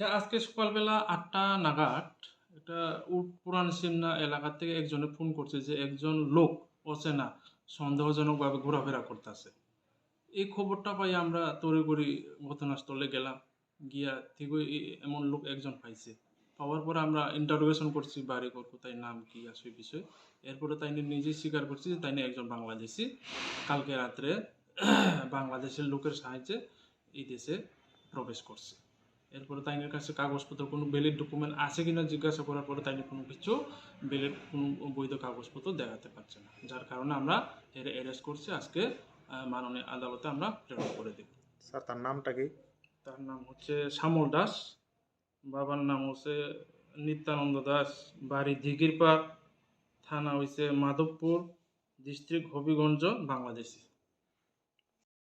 আজকে সকালবেলা আটটা নাগাদ এটা পুরান সিমনা এলাকা থেকে একজনে ফোন করছে যে একজন লোক অচেনা, সন্দেহজনকভাবে ঘোরাফেরা করতেছে। এই খবরটা পাই আমরা তড়িঘড়ি ঘটনাস্থলে গেলাম, গিয়া এ- এমন লোক একজন পাইছে। পাওয়ার পরে আমরা ইন্টারোগেশন করছি, বাড়ি ঘর কোথায়, নাম কি, আছে এই বিষয়ে। এরপরে তাই নিজেই স্বীকার করছি যে তাই একজন বাংলাদেশি। কালকে রাত্রে বাংলাদেশের লোকের সাহায্যে এই দেশে প্রবেশ করছে। এরপরে তাইনের কাছে কাগজপত্র কোনো বেলের ডকুমেন্ট আছে কিনা জিজ্ঞাসা করার পরে তাইনি কোনো কিছু বেলের কোনো বৈধ কাগজপত্র দেখাতে পারছে না। যার কারণে আমরা এর অ্যারেস্ট করছি। আজকে মাননীয় আদালতে আমরা প্রেরণ করে দেব। স্যার তার নামটা কি? তার নাম হচ্ছে শ্যামল দাস। বাবার নাম হচ্ছে নিত্যানন্দ দাস। বাড়ি দিঘিরপাড় থানা হয়েছে মাধবপুর ডিস্ট্রিক্ট হবিগঞ্জ বাংলাদেশি।